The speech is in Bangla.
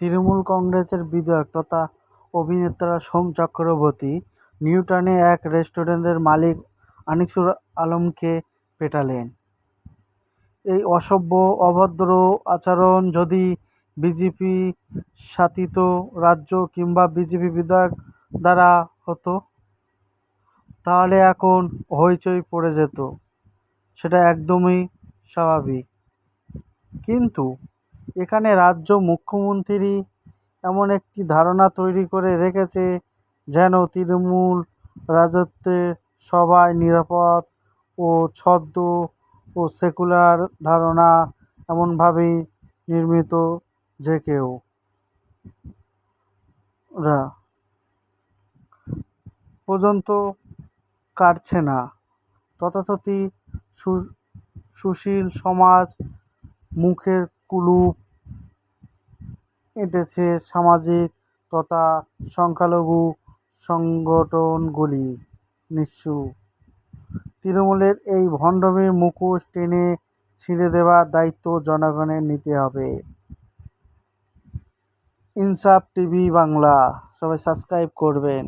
তৃণমূল কংগ্রেসের বিধায়ক তথা অভিনেতা সোম চক্রবর্তী নিউটাউনে এক রেস্টুরেন্টের মালিক আনিসুর আলমকে পেটালেন। এই অসভ্য, অভদ্র আচরণ যদি বিজেপি শাসিত রাজ্য কিংবা বিজেপি বিধায়ক দ্বারা হতো, তাহলে এখন হইচই পড়ে যেত। সেটা একদমই স্বাভাবিক। কিন্তু এখানে রাজ্য মুখ্যমন্ত্রী এমন একটি ধারণা তৈরি করে রেখেছে যেন তৃণমূল রাজত্বের সবাই নিরাপদ ও ছদ্ম ও সেকুলার ধারণা এমনভাবেই নির্মিত যে কেউ রা পর্যন্ত কাটছে না। তথাকথিত সুশীল সমাজ মুখের কুলুপ এঁটেছে সামাজিক তথা সংখ্যালঘু সংগঠনগুলি নিশ্চু। তৃণমূলের এই ভণ্ডমীর মুখোশ টেনে ছিঁড়ে দেওয়ার দায়িত্ব জনগণের নিতে হবে। ইনসাফ টিভি বাংলা, সবাই সাবস্ক্রাইব করবেন।